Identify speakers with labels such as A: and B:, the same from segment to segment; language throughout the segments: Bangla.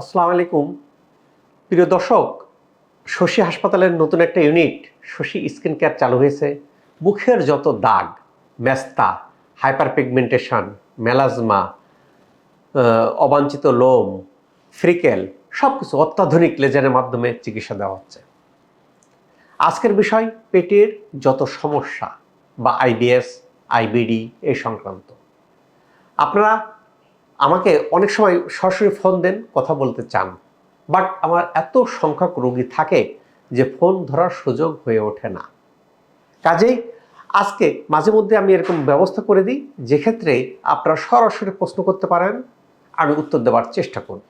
A: আসসালামু আলাইকুম। প্রিয় দর্শক, শশী হাসপাতালের নতুন একটা ইউনিট, শশী স্কিন কেয়ার চালু হয়েছে। মুখের যত দাগ মেস্তা হাইপার পিগমেন্টেশন মেলাজমা অবাঞ্ছিত লোম, ফ্রিকেল সব কিছু অত্যাধুনিক লেজারের মাধ্যমে চিকিৎসা দেওয়া হচ্ছে। আজকের বিষয়, পেটের যত সমস্যা বা আইবিএস, আইবিডি এই সংক্রান্ত। আপনারা আমাকে অনেক সময় সরাসরি ফোন দেন, কথা বলতে চান। বাট আমার এত সংখ্যক রোগী থাকে যে ফোন ধরার সুযোগ হয়ে ওঠে না। কাজেই আজকে মাঝে মধ্যে আমি এরকম ব্যবস্থা করে দিই, যেক্ষেত্রে আপনারা সরাসরি প্রশ্ন করতে পারেন, আমি উত্তর দেওয়ার চেষ্টা করব।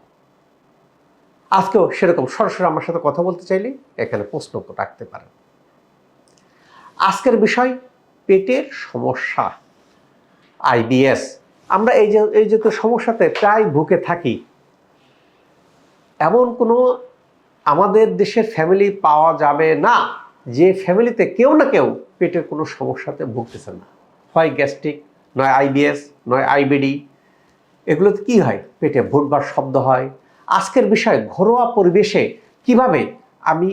A: আজকেও সেরকম সরাসরি আমার সাথে কথা বলতে চাইলে এখানে প্রশ্ন রাখতে পারেন। আজকের বিষয়, পেটের সমস্যা আইবিএস আমরা এই যে এই যে তো সমস্যাতে প্রায় ভুগে থাকি। এমন কোনো আমাদের দেশের ফ্যামিলি পাওয়া যাবে না, যে ফ্যামিলিতে কেউ না কেউ পেটের কোনো সমস্যাতে ভুগতেছে না। হয় গ্যাস্ট্রিক, নয় আইবিএস নয় আইবিডি এগুলোতে কি হয়? পেটে ভুটবার শব্দ হয়। আজকের বিষয় ঘরোয়া পরিবেশে কীভাবে আমি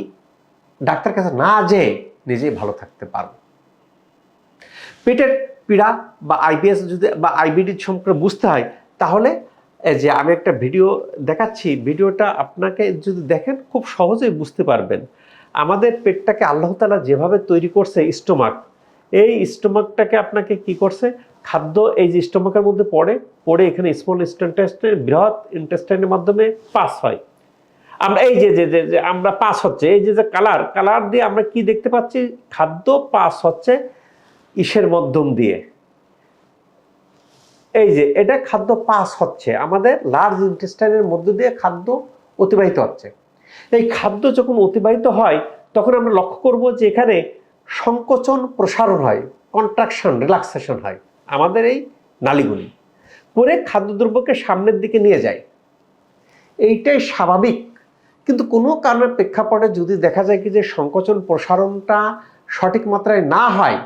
A: ডাক্তার কাছে না যেয়ে নিজেই ভালো থাকতে পারব? পেটের পীড়া বা আইবিএস যদি বা আইবিডি সম্পর্কে বুঝতে হয়, তাহলে যে আমি একটা ভিডিও দেখাচ্ছি, ভিডিওটা আপনাকে যদি দেখেন, খুব সহজেই বুঝতে পারবেন। আমাদের পেটটাকে আল্লাহ তালা যেভাবে তৈরি করছে স্টোমাক, এই স্টোমাকটাকে আপনাকে কি করছে? খাদ্য এই যে স্টোমাকের মধ্যে পড়ে পড়ে এখানে স্মল ইন্টেস্টাইন বৃহৎ ইন্টেস্টাইনের মাধ্যমে পাস হয়। আমরা এই যে, যে- যে আমরা পাস হচ্ছে, এই যে যে কালার কালার দিয়ে আমরা কি দেখতে পাচ্ছি? খাদ্য পাস হচ্ছে ইসের মাধ্যম দিয়ে। এই যে, এটা খাদ্য পাস হচ্ছে। আমাদের লার্জ ইন্টেস্টাইনের মধ্য দিয়ে খাদ্য অতিবাহিত হচ্ছে। এই খাদ্য যখন অতিবাহিত হয়, তখন আমরা লক্ষ্য করব যে এখানে সংকোচন প্রসারণ হয় কন্ট্রাকশন রিল্যাক্সেশন হয় আমাদের এই নালীগুলি। করে খাদ্যদ্রব্যকে সামনের দিকে নিয়ে যায়। এইটাই স্বাভাবিক। কিন্তু কোনো কারণের প্রেক্ষাপটে যদি দেখা যায় কি যে সংকোচন প্রসারণটা সঠিক মাত্রায় না হয়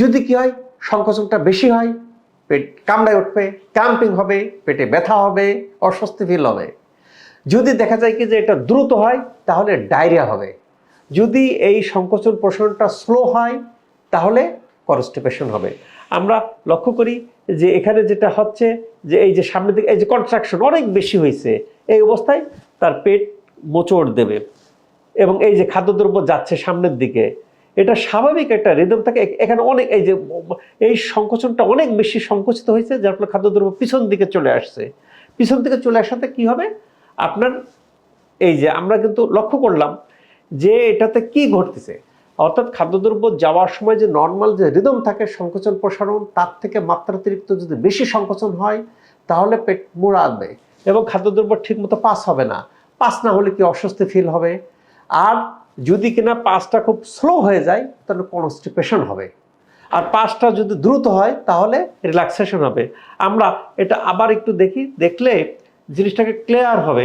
A: যদি কি হয়, সংকোচনটা বেশি হয়, পেট কামড়ায় উঠবে ক্যাম্পিং হবে, পেটে ব্যথা হবে, অস্বস্তি ফিল হবে। যদি দেখা যায় কি যে এটা দ্রুত হয়, তাহলে ডায়রিয়া হবে। যদি এই সংকোচন প্রসারণটা স্লো হয়, তাহলে কনস্টিপেশন হবে। আমরা লক্ষ্য করি যে এখানে যেটা হচ্ছে যে এই যে সামনের দিকে, এই যে কনস্ট্রাকশন অনেক বেশি হয়েছে, এই অবস্থায় তার পেট মোচড় দেবে এবং এই যে খাদ্যদ্রব্য যাচ্ছে সামনের দিকে এটা স্বাভাবিক একটা রিদম থাকে এখানে অনেক, এই যে, এই সংকোচনটা অনেক বেশি সংকুচিত হয়েছে যার ফলে খাদ্যদ্রব্য পিছন দিকে চলে আসছে। পিছন দিকে চলে আসাতে কি হবে? আপনার, এই যে, আমরা কিন্তু লক্ষ্য করলাম যে এটাতে কি ঘটতেছে। অর্থাৎ খাদ্যদ্রব্য যাওয়ার সময় যে নর্মাল যে রিদম থাকে, সংকোচন প্রসারণ, তার থেকে মাত্রাতিরিক্ত যদি বেশি সংকোচন হয়, তাহলে পেট মোড়াবে এবং খাদ্যদ্রব্য ঠিকমতো পাস হবে না। পাস না হলে কি অস্বস্তি ফিল হবে? আর যদি কিনা পাসটা খুব স্লো হয়ে যায়, তাহলে কনস্টিপেশন হবে। আর পাসটা যদি দ্রুত হয়, তাহলে রিল্যাক্সেশন হবে। আমরা এটা আবার একটু দেখি, দেখলে জিনিসটাকে ক্লিয়ার হবে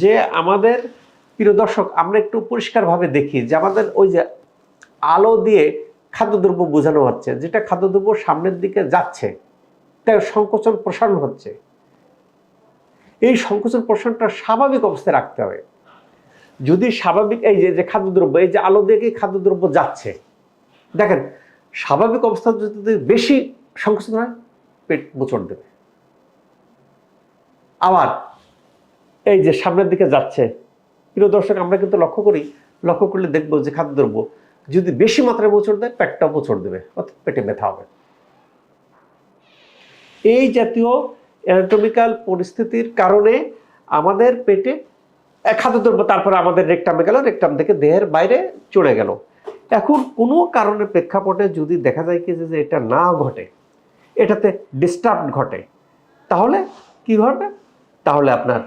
A: যে আমাদের, প্রিয় দর্শক, আমরা একটু পরিষ্কারভাবে দেখি যে আমাদের ওই যে আলো দিয়ে খাদ্যদ্রব্য বোঝানো হচ্ছে, যেটা খাদ্যদ্রব্য সামনের দিকে যাচ্ছে তাই সংকোচন প্রসারণ হচ্ছে। এই সংকোচন প্রসারণটা স্বাভাবিক অবস্থায় রাখতে হবে। যদি স্বাভাবিক, এই যে খাদ্যদ্রব্য, এই যে আলো দিয়ে খাদ্যদ্রব্য যাচ্ছে, দেখেন, স্বাভাবিক অবস্থা যদি বেশি সংকোচন হয়, পেট মোচড় দেবে। আবার এই যে সামনের দিকে যাচ্ছে, প্রিয় দর্শক, আমরা কিন্তু লক্ষ্য করি, লক্ষ্য করলে দেখব যে খাদ্যদ্রব্য যদি বেশি মাত্রায় মোচড় দেয় পেটটা মোচড় দেবে, অর্থাৎ পেটে ব্যথা হবে। এই জাতীয় অ্যানাটমিক্যাল পরিস্থিতির কারণে আমাদের পেটে খাদ্যদ্রব্য তারপরে আমাদের রেকটামে গেল রেকটাম থেকে দেহের বাইরে চলে গেল। এখন কোনো কারণে প্রেক্ষাপটে যদি দেখা যায় কি যে এটা না ঘটে, এটাতে ডিস্টার্ব ঘটে, তাহলে কি ঘটবে? তাহলে আপনার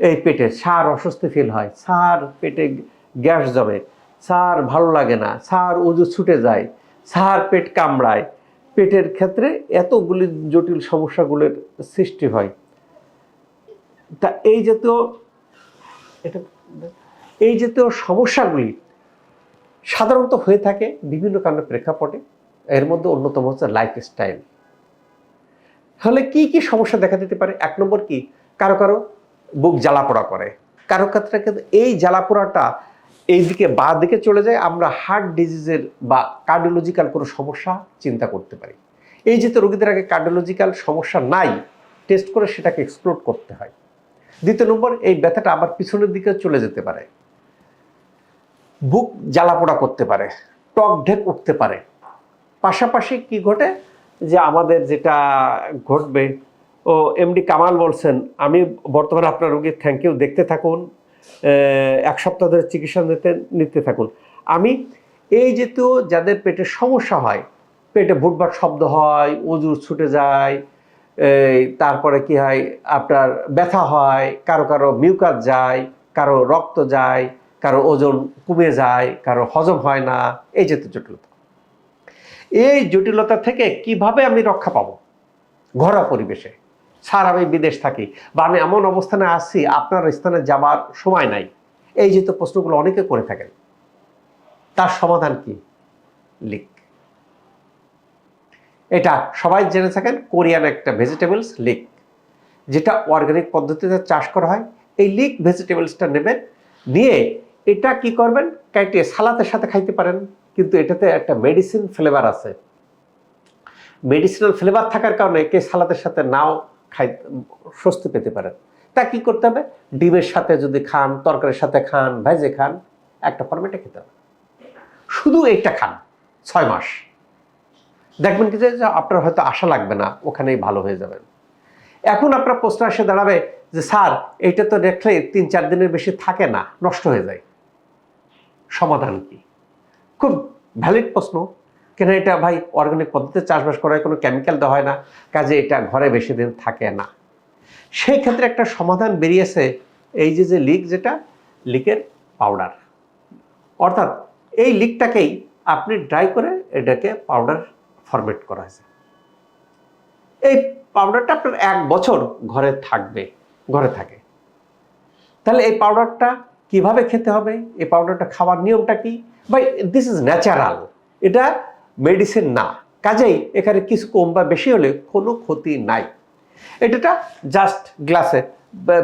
A: এই পেটে সার অস্বস্তি ফিল হয়, সার পেটে গ্যাস জমে, সার ভালো লাগে না, সার উজু ছুটে যায়, সার পেট কামড়ায়। পেটের ক্ষেত্রে এতগুলি জটিল সমস্যাগুলোর সৃষ্টি হয়। তা এই জাতীয় এটা এই জাতীয় সমস্যাগুলি সাধারণত হয়ে থাকে বিভিন্ন কারণের প্রেক্ষাপটে। এর মধ্যে অন্যতম হচ্ছে লাইফস্টাইল তাহলে কি কি সমস্যা দেখা দিতে পারে? এক নম্বর কি? কারও কারও বুক জ্বালাপোড়া করে। কারও ক্ষেত্রে কিন্তু এই জ্বালাপোড়াটা এইদিকে বা দিকে চলে যায়। আমরা হার্ট ডিজিজের বা কার্ডিওলজিক্যাল কোনো সমস্যা চিন্তা করতে পারি। এই যেহেতু রোগীদের আগে কার্ডিওলজিক্যাল সমস্যা নাই। টেস্ট করে সেটাকে এক্সপ্লোর করতে হয়। দ্বিতীয় নম্বর, এই ব্যথাটা আবার পিছনের দিকে চলে যেতে পারে। বুক জ্বালাপোড়া করতে পারে, টক ঢেক উঠতে পারে। পাশাপাশি কি ঘটে? যে আমাদের যেটা ঘটবে, ও এমডি কামাল বলছেন, আমি বর্তমানে আপনার রোগীর থ্যাংক ইউ দেখতে থাকুন এক সপ্তাহ ধরে চিকিৎসা নিতে নিতে থাকুন। আমি এই যেহেতু যাদের পেটে সমস্যা হয়, পেটে ভুটভাট শব্দ হয়, ওজুর ছুটে যায় তারপরে কি হয়? আপনার ব্যথা হয়, কারও কারও মিউকাস যায়, কারও রক্ত যায়, কারও ওজন কমে যায়, কারও হজম হয় না, এই জাতীয় জটিলতা। এই জটিলতা থেকে কীভাবে আমি রক্ষা পাবো? ঘরোয়া পরিবেশে। স্যার, আমি বিদেশ থাকি, বা আমি এমন অবস্থানে আসছি আপনার স্থানে যাবার সময় নাই। এই যেহেতু প্রশ্নগুলো অনেকে করে থাকেন। তার সমাধান কি? লিক। এটা সবাই জেনে থাকেন কোরিয়ান একটা ভেজিটেবলস লিক যেটা অর্গানিক পদ্ধতিতে চাষ করা হয়। এই লিক ভেজিটেবলসটা নেবেন, নিয়ে এটা কি করবেন? কাইটে সালাতের সাথে খাইতে পারেন, কিন্তু এটাতে একটা মেডিসিন ফ্লেভার আছে। মেডিসিনাল ফ্লেভার থাকার কারণে কে সালাদের সাথে নাও খাই, স্বস্তি পেতে পারেন। তা কি করতে হবে? ডিমের সাথে যদি খান, তরকারির সাথে খান, ভেজে খান, একটা ফর্মেটে খেতে হবে। শুধু এইটা খান, ছয় মাস। দেখবেন কি যে আপনার হয়তো আশা লাগবে না, ওখানেই ভালো হয়ে যাবেন। এখন আপনার প্রশ্ন এসে দাঁড়াবে যে, স্যার, এইটা তো রেখলে তিন চার দিনের বেশি থাকে না, নষ্ট হয়ে যায়। সমাধান কি? খুব ভ্যালিড প্রশ্ন। কেন এটা ভাই অর্গানিক পদ্ধতিতে চাষবাস করা হয় কোনো কেমিক্যাল দেওয়া হয় না, কাজে এটা ঘরে বেশি দিন থাকে না। সেই ক্ষেত্রে একটা সমাধান বেরিয়েছে, এই যে যে লিক যেটা লিকের পাউডার অর্থাৎ এই লিকটাকেই আপনি ড্রাই করে এটাকে পাউডার ফরমেট করা হয়েছে। এই পাউডারটা আপনার এক বছর ঘরে থাকবে, ঘরে থাকে। তাহলে এই পাউডারটা কীভাবে খেতে হবে? এই পাউডারটা খাওয়ার নিয়মটা কি? ভাই দিস ইজ ন্যাচারাল এটা মেডিসিন না। কাজেই এখানে কিছু কম বা বেশি হলে কোনো ক্ষতি নাই। এটা জাস্ট গ্লাসে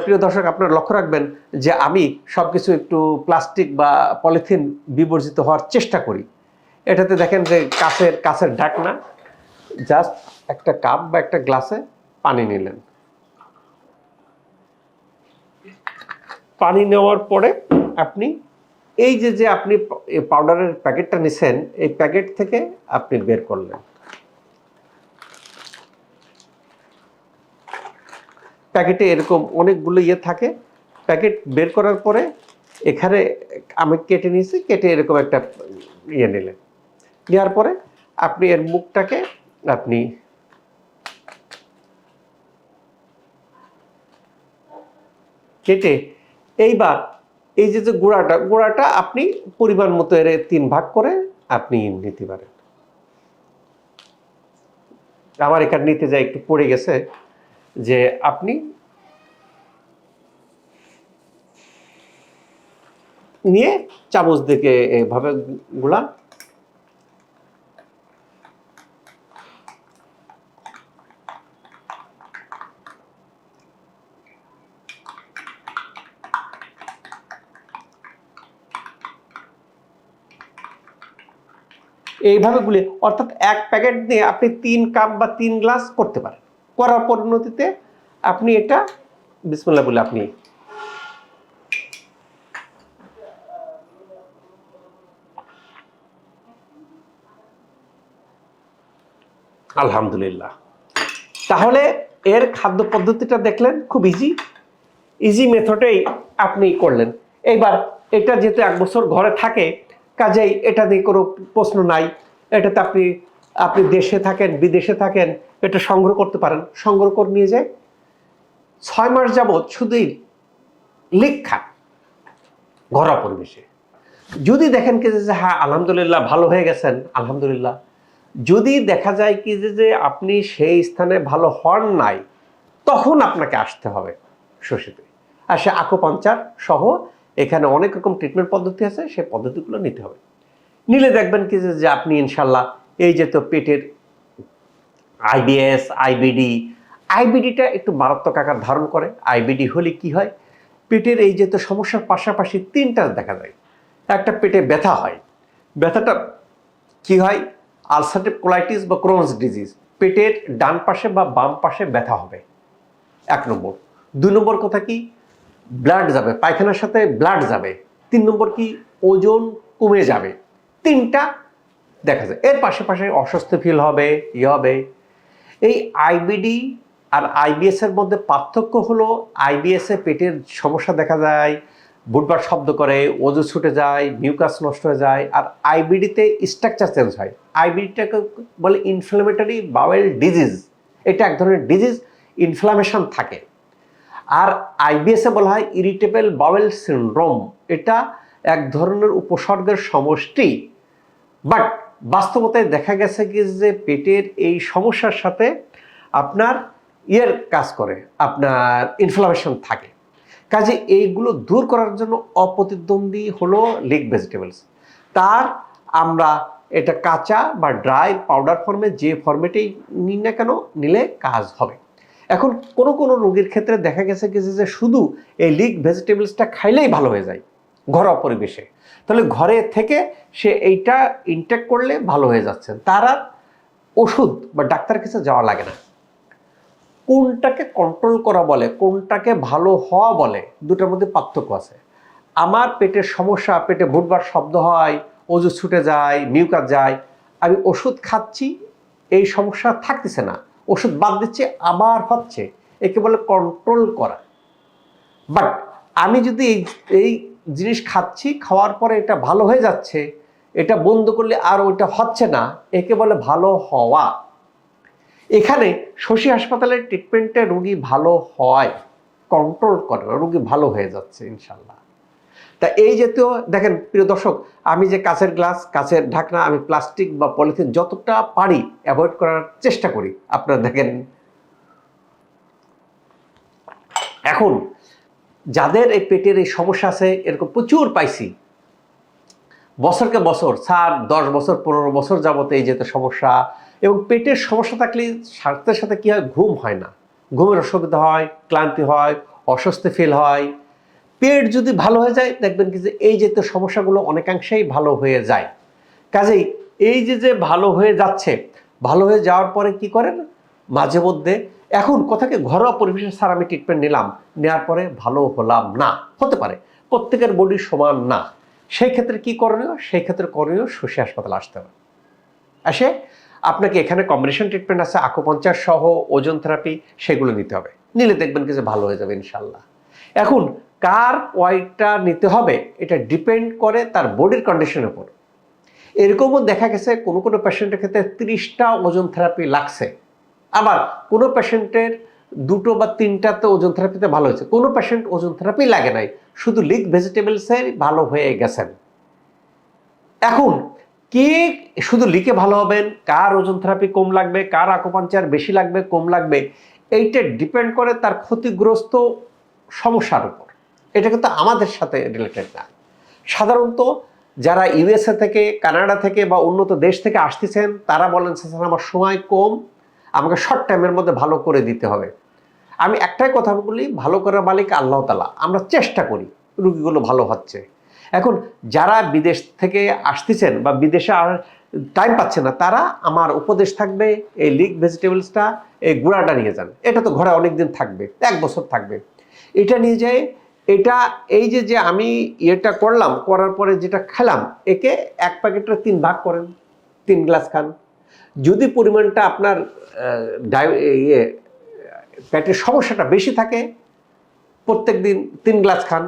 A: প্রিয় দর্শক, আপনারা লক্ষ্য রাখবেন যে আমি সব কিছু একটু প্লাস্টিক বা পলিথিন বিবর্জিত হওয়ার চেষ্টা করি। এটাতে দেখেন যে কাছের কাছের ঢাকনা জাস্ট একটা কাপ বা একটা গ্লাসে পানি নিলেন। পানি নেওয়ার পরে আপনি এই যে যে আপনি পাউডারের প্যাকেটটা নিছেন, এই প্যাকেট থেকে আপনি বের করলেন। প্যাকেটে এরকম অনেকগুলো ইয়ে থাকে। প্যাকেট বের করার পরে এখানে আমি কেটে নিয়েছি, কেটে এরকম একটা ইয়ে নিলেন। নেওয়ার পরে আপনি এর মুখটাকে আপনি কেটে এইবার এই যে যে গুঁড়াটা গুঁড়াটা আপনি পরিমাণ মতো এর তিন ভাগ করে আপনি নিতে পারেন। আমার এখানে নিতে যাই একটু পড়ে গেছে যে আপনি নিয়ে চামচ দিকে এভাবে গুলা এইভাবে গুলে, অর্থাৎ এক প্যাকেট দিয়ে আপনি তিন কাপ বা তিন গ্লাস করতে পারেন। করার পরিণতিতে আপনি এটা, বিসমুল্লাহ বলে আপনি আলহামদুলিল্লাহ। তাহলে এর খাদ্য পদ্ধতিটা দেখলেন, খুব ইজি ইজি মেথডেই আপনি করলেন। এইবার এটা যেহেতু এক বছর ঘরে থাকে কাজেই এটা নিয়ে কোনো প্রশ্ন নাই। এটাতে আপনি আপনি দেশে থাকেন, বিদেশে থাকেন, এটা সংগ্রহ করতে পারেন। সংগ্রহ করে নিয়ে যায় ছয় মাস যাবৎ শুধুই লিক খান ঘরোয়া পরিবেশে। যদি দেখেন কি যে হ্যাঁ আলহামদুলিল্লাহ ভালো হয়ে গেছেন, আলহামদুলিল্লাহ। যদি দেখা যায় কি যে যে আপনি সেই স্থানে ভালো হন নাই, তখন আপনাকে আসতে হবে শশীতে। আর সে আকুপাঞ্চার সহ এখানে অনেক রকম ট্রিটমেন্ট পদ্ধতি আছে, সেই পদ্ধতিগুলো নিতে হবে। নিলে দেখবেন কি যে আপনি ইনশাল্লাহ এই যে তো পেটের আইবিএস আইবিডি আইবিডিটা একটু মারাত্মক আকার ধারণ করে। আইবিডি হলে কি হয়? পেটের এই যে তো সমস্যার পাশাপাশি তিনটা দেখা যায়। একটা পেটে ব্যথা হয়। ব্যথাটা কি হয়? আলসারেটিভ কোলাইটিস বা ক্রোনস ডিজিজ। পেটের ডান পাশে বা বাম পাশে ব্যথা হবে। এক নম্বর। দুই নম্বর কথা কি? ব্লাড যাবে, পায়খানার সাথে ব্লাড যাবে, তিন নম্বর কি? ওজন কমে যাবে। তিনটা দেখা যায়। এর পাশাপাশি অস্বস্তি ফিল হবে ই হবে। এই আইবিডি আর আইবিএস এর মধ্যে পার্থক্য হলো আইবিএস পেটের সমস্যা দেখা যায়, বুটবার শব্দ করে ওজু ছুটে যায় মিউকাস নষ্ট হয়ে যায়, আর আইবিডিতে স্ট্রাকচার চেঞ্জ হয়। আইবিডিটাকে বলে ইনফ্লামেটরি বাওয়েল ডিজিজ এটা এক ধরনের ডিজিজ ইনফ্লামেশন থাকে। আর আইবিএসে বলা হয় ইরিটেবল বাওয়েল সিনড্রোম এটা এক ধরনের উপসর্গের সমষ্টি। বাট বাস্তবতায় দেখা গেছে কি যে পেটের এই সমস্যার সাথে আপনার ইয়ের কাজ করে, আপনার ইনফ্লামেশন থাকে। কাজে এইগুলো দূর করার জন্য অপ্রতিদ্বন্দ্বী হলো লিক ভেজিটেবলস তার আমরা এটা কাঁচা বা ড্রাই পাউডার ফর্মে যে ফর্মেটেই নিন না কেন, নিলে কাজ হবে। এখন কোনো কোনো রোগীর ক্ষেত্রে দেখা গেছে কি যে শুধু এই লিক ভেজিটেবলসটা খাইলেই ভালো হয়ে যায় ঘরোয়া পরিবেশে। তাহলে ঘরে থেকে সে এইটা ইনটেক করলে ভালো হয়ে যাচ্ছেন তার আর ওষুধ বা ডাক্তার কাছে যাওয়া লাগে না। কোনটাকে কন্ট্রোল করা বলে, কোনটাকে ভালো হওয়া বলে, দুটার মধ্যে পার্থক্য আছে। আমার পেটের সমস্যা, পেটে ভুটবার শব্দ হয় ওজু ছুটে যায় মিউকাস যায়, আমি ওষুধ খাচ্ছি, এই সমস্যা থাকতেছে না। ওষুধ বাদ দিচ্ছে, আবার হচ্ছে একে বলে কন্ট্রোল করা। বাট আমি যদি এই এই জিনিস খাচ্ছি, খাওয়ার পরে এটা ভালো হয়ে যাচ্ছে, এটা বন্ধ করলে আর ওইটা হচ্ছে না, একে বলে ভালো হওয়া। এখানে শশী হাসপাতালের ট্রিটমেন্টে রুগী ভালো হয় কন্ট্রোল করে, রুগী ভালো হয়ে যাচ্ছে, ইনশাল্লাহ। তা এই জাতীয়, দেখেন প্রিয় দর্শক, আমি যে কাছের গ্লাস কাছের ঢাকনা, আমি প্লাস্টিক বা পলিথিন যতটা পারি অ্যাভয়েড করার চেষ্টা করি। আপনারা দেখেন। এখন, যাদের এই পেটের এই সমস্যা আছে, এরকম প্রচুর পাইছি। বছরকে বছর স্যার দশ বছর, পনেরো বছর যাবত এই যেতে সমস্যা এবং পেটের সমস্যা থাকলে সাথে সাথে কী হয়? ঘুম হয় না। ঘুমের অসুবিধা হয়, ক্লান্তি হয়, অস্বস্তি ফিল হয়। পেট যদি ভালো হয়ে যায়, দেখবেন কি যে এই যেতে সমস্যাগুলো অনেকাংশেই ভালো হয়ে যায়। কাজেই এই যে যে ভালো হয়ে যাচ্ছে, ভালো হয়ে যাওয়ার পরে কি করেন? মাঝে মধ্যে, এখন কোথাকে ঘরোয়া পরিবেশে, স্যার, আমি ট্রিটমেন্ট নিলাম। নেওয়ার পরে ভালো হলাম না। হতে পারে, প্রত্যেকের বডি সমান না। সেই ক্ষেত্রে কি করণীয়? সেই ক্ষেত্রে করণীয় শশী হাসপাতালে আসতে হবে। আসে আপনাকে এখানে কম্বিনেশন ট্রিটমেন্ট আছে, আকুপঞ্চার সহ ওজন থেরাপি সেগুলো নিতে হবে। নিলে দেখবেন কি যে ভালো হয়ে যাবে ইনশাল্লাহ এখন কার ওয়াইটটা নিতে হবে, এটা ডিপেন্ড করে তার বডির কন্ডিশনের উপর। এরকমও দেখা গেছে কোনো কোনো পেশেন্টের ক্ষেত্রে তিরিশটা ওজন থেরাপি লাগছে। আবার কোনো পেশেন্টের দুটো বা তিনটাতে ওজন থেরাপিতে ভালো হয়েছে, কোনো পেশেন্ট ওজন থেরাপি লাগে নাই, শুধু লিক ভেজিটেবলসের ভালো হয়ে গেছেন। এখন কে শুধু লিকে ভালো হবেন, কার ওজন থেরাপি কম লাগবে, কার আকোপাঞ্চার বেশি লাগবে, কম লাগবে, এইটা ডিপেন্ড করে তার ক্ষতিগ্রস্ত সমস্যার উপর। এটা কিন্তু আমাদের সাথে রিলেটেড না। সাধারণত যারা ইউএসএ থেকে কানাডা থেকে বা উন্নত দেশ থেকে আসতেছেন, তারা বলেন, স্যার আমার সময় কম, আমাকে শর্ট টাইমের মধ্যে ভালো করে দিতে হবে। আমি একটাই কথা বলি, ভালো করার মালিক আল্লাহ তালা আমরা চেষ্টা করি, রুগীগুলো ভালো হচ্ছে। এখন যারা বিদেশ থেকে আসতেছেন বা বিদেশে আর টাইম পাচ্ছে না, তারা আমার উপদেশ থাকবে, এই লিক ভেজিটেবলসটা এই গুঁড়াটা নিয়ে যান। এটা তো ঘরে অনেক দিন থাকবে, এক বছর থাকবে। এটা নিয়ে যায় এটা এই যে যে আমি ইয়েটা করলাম, করার পরে যেটা খেলাম, একে এক প্যাকেটের তিন ভাগ করেন, তিন গ্লাস খান। যদি পরিমাণটা আপনার ইয়ে পেটের সমস্যাটা বেশি থাকে, প্রত্যেক দিন তিন গ্লাস খান,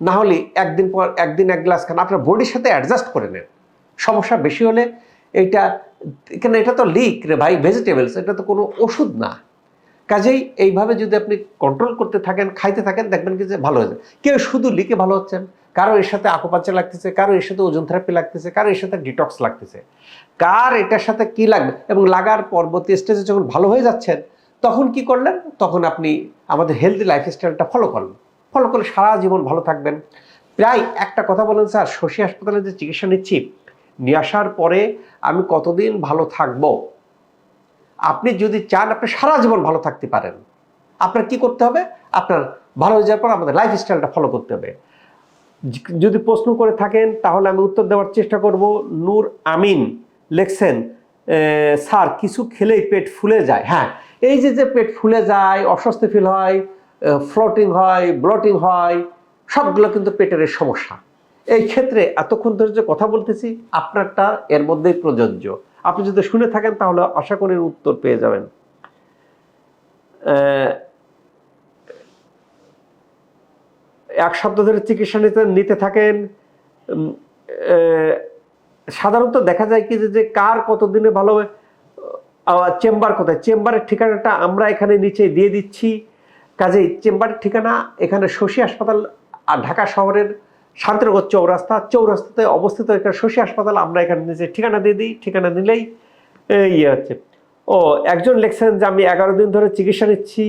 A: না হলে একদিন পর, একদিন এক গ্লাস খান, আপনার বডির সাথে অ্যাডজাস্ট করে নেন। সমস্যা বেশি হলে এইটা এখানে এটা তো লিক রে ভাই ভেজিটেবলস এটা তো কোনো ওষুধ না। কাজেই এইভাবে যদি আপনি কন্ট্রোল করতে থাকেন, খাইতে থাকেন, দেখবেন কি যে ভালো হয়ে যায়। কেউ শুধু লিকে ভালো হচ্ছেন কারও এর সাথে আকুপাঞ্চার লাগতেছে, কারও এর সাথে ওজন থেরাপি লাগতেছে, কারও এর সাথে ডিটক্স লাগতেছে। কার এটার সাথে কি লাগবে? এবং লাগার পরবর্তী স্টেজে যখন ভালো হয়ে যাচ্ছেন, তখন কি করলেন? তখন আপনি আমাদের হেলদি লাইফস্টাইলটা ফলো করলেন। ফলো করলে সারা জীবন ভালো থাকবেন। প্রায় একটা কথা বলেন স্যার, শশী হাসপাতালে যে চিকিৎসা নিচ্ছি, নিয়ে আসার পরে আমি কতদিন ভালো থাকব? আপনি যদি চান আপনি সারা জীবন ভালো থাকতে পারেন, আপনার কি করতে হবে? আপনার ভালো হয়ে যাওয়ার পর আমাদের লাইফস্টাইলটা ফলো করতে হবে। যদি প্রশ্ন করে থাকেন, তাহলে আমি উত্তর দেওয়ার চেষ্টা করব। নূর আমিন লেখছেন স্যার, কিছু খেলেই পেট ফুলে যায়। হ্যাঁ এই যে যে পেট ফুলে যায়, অস্বস্তি ফিল হয় ফ্লোটিং হয় ব্লটিং হয়, সবগুলো কিন্তু পেটের সমস্যা। এই ক্ষেত্রে এতক্ষণ ধরে যে কথা বলতেছি, আপনারটা এর মধ্যেই প্রযোজ্য। আপনি যদি শুনে থাকেন, তাহলে আশা করি উত্তর পেয়ে যাবেন। এক সপ্তাহ ধরে চিকিৎসা নিতে নিতে থাকেন। সাধারণত দেখা যায় কি যে কার কতদিনে ভালো চেম্বার কোথায়? চেম্বারের ঠিকানাটা আমরা এখানে নিচে দিয়ে দিচ্ছি। কাজেই চেম্বারের ঠিকানা, এখানে শশী হাসপাতাল, আর ঢাকা শহরের শান্তিনগর চৌরাস্তা, চৌরাস্তাতে অবস্থিত এখানে শশী হাসপাতাল আমরা এখানে নিচে ঠিকানা দিয়ে দিই, ঠিকানা নিলেই ইয়ে হচ্ছে। ও, একজন লেখছেন যে আমি এগারো দিন ধরে চিকিৎসা নিচ্ছি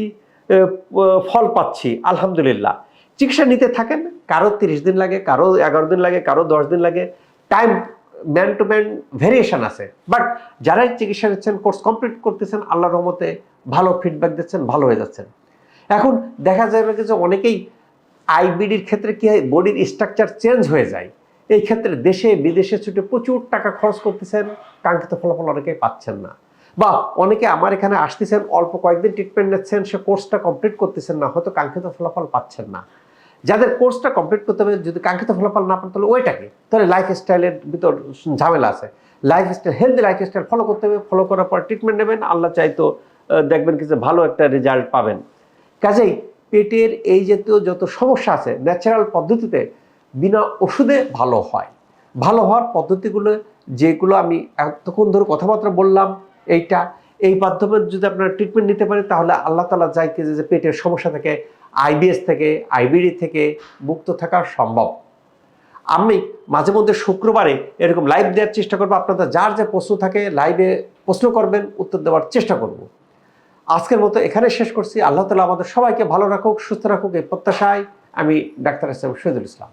A: ফল পাচ্ছি, আলহামদুলিল্লাহ। চিকিৎসা নিতে থাকেন, কারও তিরিশ দিন লাগে, কারও এগারো দিন লাগে, কারও দশ দিন লাগে। Time man to man variation আছে। বাট যারাই চিকিৎসা নিচ্ছেন কোর্স কমপ্লিট করতেছেন আল্লাহ রহমতে ভালো ফিডব্যাক দিচ্ছেন, ভালো হয়ে যাচ্ছেন এখন দেখা কি যে অনেকেই আইবিডির ক্ষেত্রে কি হয়? বডির স্ট্রাকচার চেঞ্জ হয়ে যায়। এই ক্ষেত্রে দেশে, বিদেশে ছুটে প্রচুর টাকা খরচ করতেছেন। কাঙ্ক্ষিত ফলাফল অনেকেই পাচ্ছেন না। বা অনেকে আমার এখানে আসতেছেন, অল্প কয়েকদিন ট্রিটমেন্ট নিচ্ছেন, সে কোর্সটা কমপ্লিট করতেছেন না, হয়তো কাঙ্ক্ষিত ফলাফল পাচ্ছেন না। যাদের কোর্সটা কমপ্লিট করতে হবে, যদি কাঙ্ক্ষিত ফলাফল না পান, তাহলে ওইটাকে তাহলে লাইফ স্টাইলের ভিতর ঝামেলা আছে। Lifestyle healthy lifestyle follow করতে হবে। ফলো করার পর ট্রিটমেন্ট নেবেন। আল্লাহ চাইতো দেখবেন কি যে ভালো একটা রেজাল্ট পাবেন। কাজেই পেটের এই জাতীয় যত সমস্যা আছে ন্যাচারাল পদ্ধতিতে বিনা ওষুধে ভালো হয়। ভালো হওয়ার পদ্ধতিগুলো যেগুলো আমি এতক্ষণ ধরে কথাবার্তা বললাম, এইটা, এই মাধ্যমে যদি আপনারা ট্রিটমেন্ট নিতে পারেন, তাহলে আল্লাহ তালা চাইতে যে পেটের সমস্যা থেকে আইবিএস থেকে আইবিডি থেকে মুক্ত থাকা সম্ভব। আমি মাঝে মধ্যে শুক্রবারে এরকম লাইভ দেওয়ার চেষ্টা করব। আপনাদের যার যে প্রশ্ন থাকে লাইভে প্রশ্ন করবেন, উত্তর দেওয়ার চেষ্টা করব। আজকের মতো এখানে শেষ করছি। আল্লাহ তালা আমাদের সবাইকে ভালো রাখুক, সুস্থ রাখুক এই প্রত্যাশায় আমি doctor S M Shahidul Islam.